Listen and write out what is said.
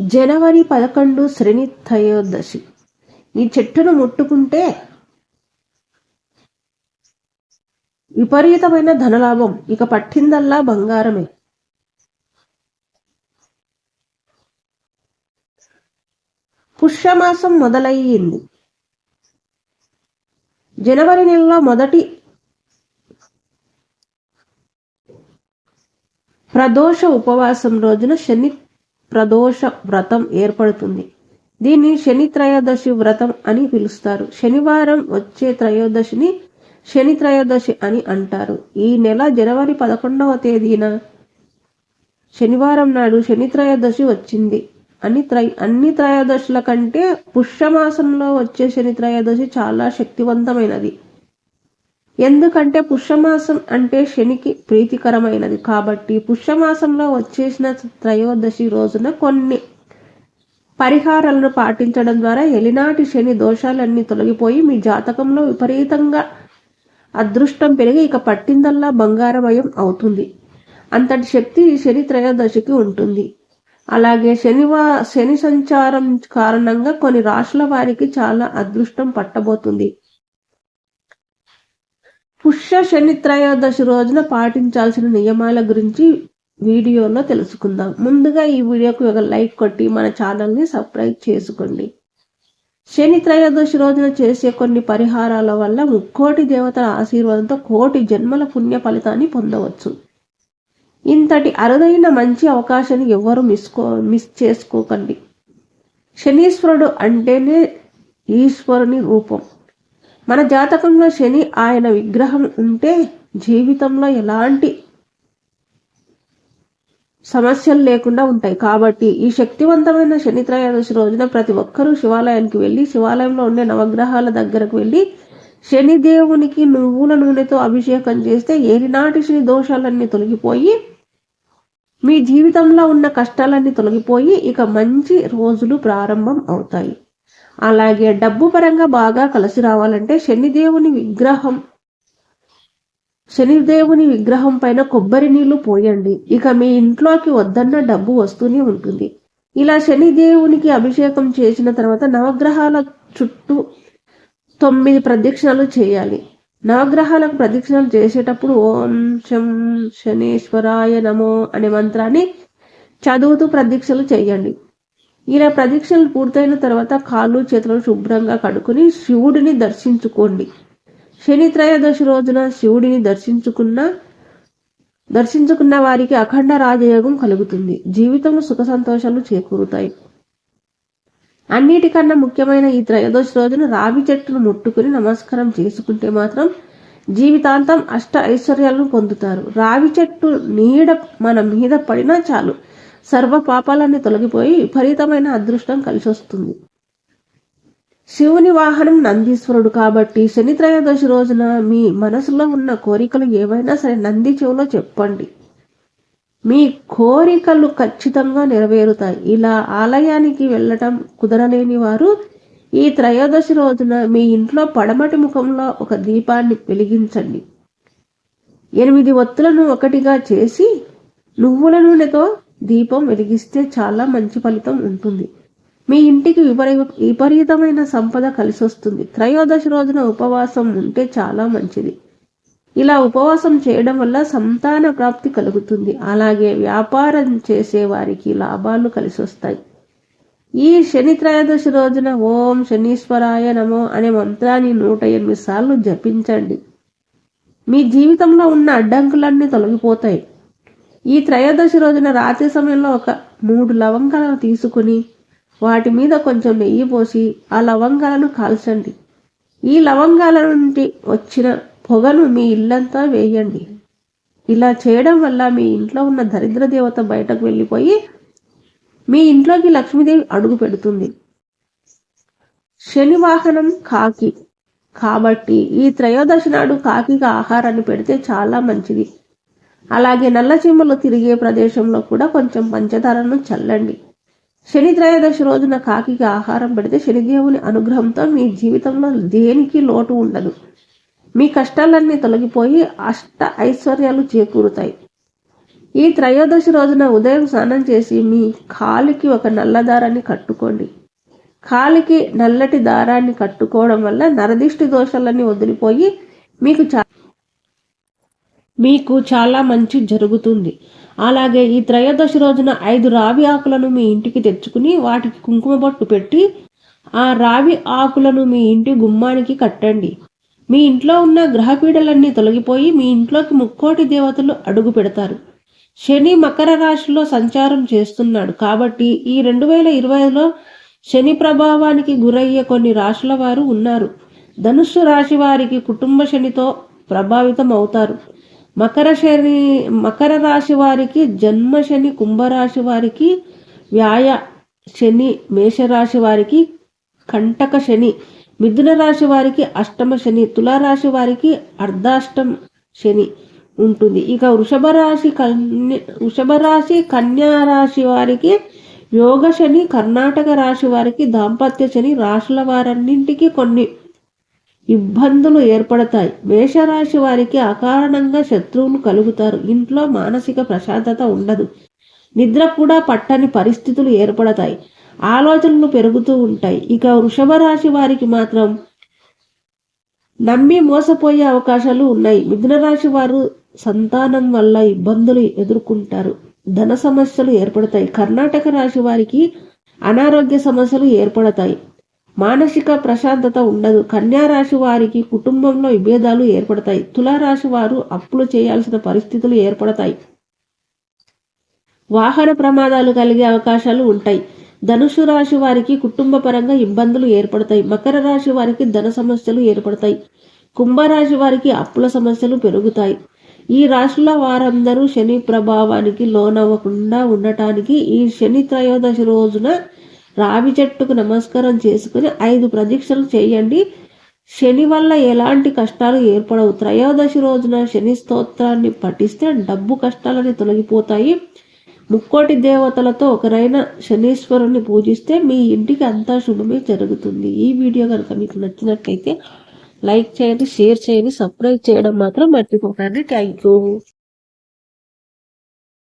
జనవరి పదకొండు శ్రేణి త్రయోదశి. ఈ చెట్టును ముట్టుకుంటే విపరీతమైన ధనలాభం. ఇక పట్టిందల్లా బంగారమే. పుష్యమాసం మొదలయ్యింది. జనవరి నెలలో మొదటి ప్రదోష ఉపవాసం రోజున శని ప్రదోష వ్రతం ఏర్పడుతుంది. దీన్ని శని త్రయోదశి వ్రతం అని పిలుస్తారు. శనివారం వచ్చే త్రయోదశిని శని త్రయోదశి అని అంటారు. ఈ నెల జనవరి పదకొండవ తేదీన శనివారం నాడు శని త్రయోదశి వచ్చింది. అన్ని త్రయ అన్ని త్రయోదశుల కంటే పుష్యమాసంలో వచ్చే శని త్రయోదశి చాలా శక్తివంతమైనది. ఎందుకంటే పుష్యమాసం అంటే శనికి ప్రీతికరమైనది కాబట్టి పుష్యమాసంలో వచ్చేసిన త్రయోదశి రోజున కొన్ని పరిహారాలను పాటించడం ద్వారా ఎలినాటి శని దోషాలన్నీ తొలగిపోయి మీ జాతకంలో విపరీతంగా అదృష్టం పెరిగి ఇక పట్టిందల్లా బంగారమయం అవుతుంది. అంతటి శక్తి శని త్రయోదశికి ఉంటుంది. అలాగే శనివా శని సంచారం కారణంగా కొన్ని రాశుల వారికి చాలా అదృష్టం పట్టబోతుంది. పుష్య శని త్రయోదశి రోజున పాటించాల్సిన నియమాల గురించి వీడియోలో తెలుసుకుందాం. ముందుగా ఈ వీడియోకి ఒక లైక్ కొట్టి మన ఛానల్ని సబ్స్క్రైబ్ చేసుకోండి. శని త్రయోదశి రోజున చేసే కొన్ని పరిహారాల వల్ల ముక్కోటి దేవతల ఆశీర్వాదంతో కోటి జన్మల పుణ్య ఫలితాన్ని పొందవచ్చు. ఇంతటి అరుదైన మంచి అవకాశాన్ని ఎవరు మిస్కో మిస్ చేసుకోకండి. శనీశ్వరుడు అంటేనే ఈశ్వరుని రూపం. మన జాతకంలో శని ఆయన విగ్రహం ఉంటే జీవితంలో ఎలాంటి సమస్యలు లేకుండా ఉంటాయి. కాబట్టి ఈ శక్తివంతమైన శని త్రయోదశి రోజున ప్రతి ఒక్కరూ శివాలయానికి వెళ్ళి శివాలయంలో ఉండే నవగ్రహాల దగ్గరకు వెళ్ళి శనిదేవునికి నువ్వుల నూనెతో అభిషేకం చేస్తే ఏరినాటి శని దోషాలన్నీ తొలగిపోయి మీ జీవితంలో ఉన్న కష్టాలన్నీ తొలగిపోయి ఇక మంచి రోజులు ప్రారంభం అవుతాయి. అలాగే డబ్బు పరంగా బాగా కలిసి రావాలంటే శనిదేవుని విగ్రహం శనిదేవుని విగ్రహం పైన కొబ్బరి నీళ్ళు పోయండి. ఇక మీ ఇంట్లోకి వద్దన్న డబ్బు వస్తూనే ఉంటుంది. ఇలా శనిదేవునికి అభిషేకం చేసిన తర్వాత నవగ్రహాల చుట్టూ తొమ్మిది ప్రదక్షిణలు చేయాలి. నవగ్రహాలకు ప్రదక్షిణలు చేసేటప్పుడు ఓం శం శనేశ్వరాయ నమో అనే మంత్రాన్ని చదువుతూ ప్రదక్షిణలు చేయండి. ఇలా ప్రదక్షిణలు పూర్తయిన తర్వాత కాళ్ళు చేతులను శుభ్రంగా కడుక్కుని శివుడిని దర్శించుకోండి. శని త్రయోదశి రోజున శివుడిని దర్శించుకున్న దర్శించుకున్న వారికి అఖండ రాజయోగం కలుగుతుంది. జీవితంలో సుఖ సంతోషాలు చేకూరుతాయి. అన్నిటికన్నా ముఖ్యమైన ఈ త్రయోదశి రోజున రావి చెట్టును ముట్టుకుని నమస్కారం చేసుకుంటే మాత్రం జీవితాంతం అష్ట ఐశ్వర్యాలను పొందుతారు. రావి చెట్టు నీడ మన మీద పడినా చాలు. సర్వ పాపాలన్నీ తొలగిపోయి విపరీతమైన అదృష్టం కలిసి వస్తుంది శివుని వాహనం నందీశ్వరుడు కాబట్టి శని త్రయోదశి రోజున మీ మనసులో ఉన్న కోరికలు ఏవైనా సరే నంది చెవులో చెప్పండి. మీ కోరికలు ఖచ్చితంగా నెరవేరుతాయి. ఇలా ఆలయానికి వెళ్ళటం కుదరలేని వారు ఈ త్రయోదశి రోజున మీ ఇంట్లో పడమటి ముఖంలో ఒక దీపాన్ని వెలిగించండి. ఎనిమిది ఒత్తులను ఒకటిగా చేసి నువ్వుల నూనెతో దీపం వెలిగిస్తే చాలా మంచి ఫలితం ఉంటుంది. మీ ఇంటికి విపరీ విపరీతమైన సంపద కలిసి వస్తుంది త్రయోదశి రోజున ఉపవాసం ఉంటే చాలా మంచిది. ఇలా ఉపవాసం చేయడం వల్ల సంతాన ప్రాప్తి కలుగుతుంది. అలాగే వ్యాపారం చేసే వారికి లాభాలు కలిసి వస్తాయి ఈ శని త్రయోదశి రోజున ఓం శనీశ్వరాయ నమో అనే మంత్రాన్ని నూట ఎనిమిది సార్లు జపించండి. మీ జీవితంలో ఉన్న అడ్డంకులన్నీ తొలగిపోతాయి. ఈ త్రయోదశి రోజున రాత్రి సమయంలో ఒక మూడు లవంగాలను తీసుకుని వాటి మీద కొంచెం నెయ్యి పోసి ఆ లవంగాలను కాల్చండి. ఈ లవంగాల నుండి వచ్చిన పొగను మీ ఇల్లంతా వేయండి. ఇలా చేయడం వల్ల మీ ఇంట్లో ఉన్న దరిద్ర దేవత బయటకు వెళ్ళిపోయి మీ ఇంట్లోకి లక్ష్మీదేవి అడుగు పెడుతుంది. శని వాహనం కాకి. కాబట్టి ఈ త్రయోదశి నాడు కాకిగా ఆహారాన్ని పెడితే చాలా మంచిది. అలాగే నల్ల చీమలు తిరిగే ప్రదేశంలో కూడా కొంచెం పంచదారను చల్లండి. శని త్రయోదశి రోజున కాకికి ఆహారం పెడితే శనిదేవుని అనుగ్రహంతో మీ జీవితంలో దేనికి లోటు ఉండదు. మీ కష్టాలన్నీ తొలగిపోయి అష్ట ఐశ్వర్యాలు చేకూరుతాయి. ఈ త్రయోదశి రోజున ఉదయం స్నానం చేసి మీ కాలికి ఒక నల్ల దారాన్ని కట్టుకోండి. కాలికి నల్లటి దారాన్ని కట్టుకోవడం వల్ల నరదిష్టి దోషాలన్నీ వదిలిపోయి మీకు చా మీకు చాలా మంచి జరుగుతుంది. అలాగే ఈ త్రయోదశి రోజున ఐదు రావి ఆకులను మీ ఇంటికి తెచ్చుకుని వాటికి కుంకుమ బొట్టు పెట్టి ఆ రావి ఆకులను మీ ఇంటి గుమ్మానికి కట్టండి. మీ ఇంట్లో ఉన్న గ్రహపీడలన్నీ తొలగిపోయి మీ ఇంట్లోకి ముక్కోటి దేవతలు అడుగు పెడతారు. శని మకర రాశిలో సంచారం చేస్తున్నాడు. కాబట్టి ఈ రెండు వేల ఇరవైలో శని ప్రభావానికి గురయ్యే కొన్ని రాశుల వారు ఉన్నారు. ధనుస్సు రాశి వారికి కుటుంబ శనితో ప్రభావితం అవుతారు మకర శని మకర రాశి వారికి జన్మ శని కుంభరాశి వారికి వ్యాయ శని మేషరాశి వారికి కంటక శని మిథున రాశి వారికి అష్టమ శని తులారాశి వారికి అర్ధాష్టం శని ఉంటుంది. ఇక వృషభ రాశి కన్య వృషభ రాశి కన్యా రాశి వారికి యోగ శని కర్ణాటక రాశి వారికి దాంపత్య శని రాశుల వారన్నింటికి కొన్ని ఇబ్బందులు ఏర్పడతాయి. మేషరాశి వారికి అకారణంగా శత్రువులు కలుగుతారు. ఇంట్లో మానసిక ప్రశాంతత ఉండదు. నిద్ర కూడా పట్టని పరిస్థితులు ఏర్పడతాయి. ఆలోచనలు పెరుగుతూ ఉంటాయి. ఇక వృషభ రాశి వారికి మాత్రం నమ్మి మోసపోయే అవకాశాలు ఉన్నాయి. మిథున రాశి వారు సంతానం వల్ల ఇబ్బందులు ఎదుర్కొంటారు. ధన సమస్యలు ఏర్పడతాయి. కర్ణాటక రాశి వారికి అనారోగ్య సమస్యలు ఏర్పడతాయి. మానసిక ప్రశాంతత ఉండదు. కన్యా రాశి వారికి కుటుంబంలో విభేదాలు ఏర్పడతాయి. తులారాశి వారు అప్పులు చేయాల్సిన పరిస్థితులు ఏర్పడతాయి. వాహన ప్రమాదాలు కలిగే అవకాశాలు ఉంటాయి. ధనుసు రాశి వారికి కుటుంబ పరంగా ఇబ్బందులు ఏర్పడతాయి. మకర రాశి వారికి ధన సమస్యలు ఏర్పడతాయి. కుంభరాశి వారికి అప్పుల సమస్యలు పెరుగుతాయి. ఈ రాశుల వారందరూ శని ప్రభావానికి లోనవ్వకుండా ఉండటానికి ఈ శని త్రయోదశి రోజున రావి చెట్టుకు నమస్కారం చేసుకుని ఐదు ప్రదీక్షలు చేయండి. శని వల్ల ఎలాంటి కష్టాలు ఏర్పడవు. త్రయోదశి రోజున శని స్తోత్రాన్ని పఠిస్తే డబ్బు కష్టాలని తొలగిపోతాయి. ముక్కోటి దేవతలతో ఒకరైన శనీశ్వరుని పూజిస్తే మీ ఇంటికి అంతా శుభమే జరుగుతుంది. ఈ వీడియో కనుక మీకు నచ్చినట్లయితే లైక్ చేయండి షేర్ చేయండి సబ్స్క్రైబ్ చేయడం మాత్రం మర్చిపోకండి. Thank you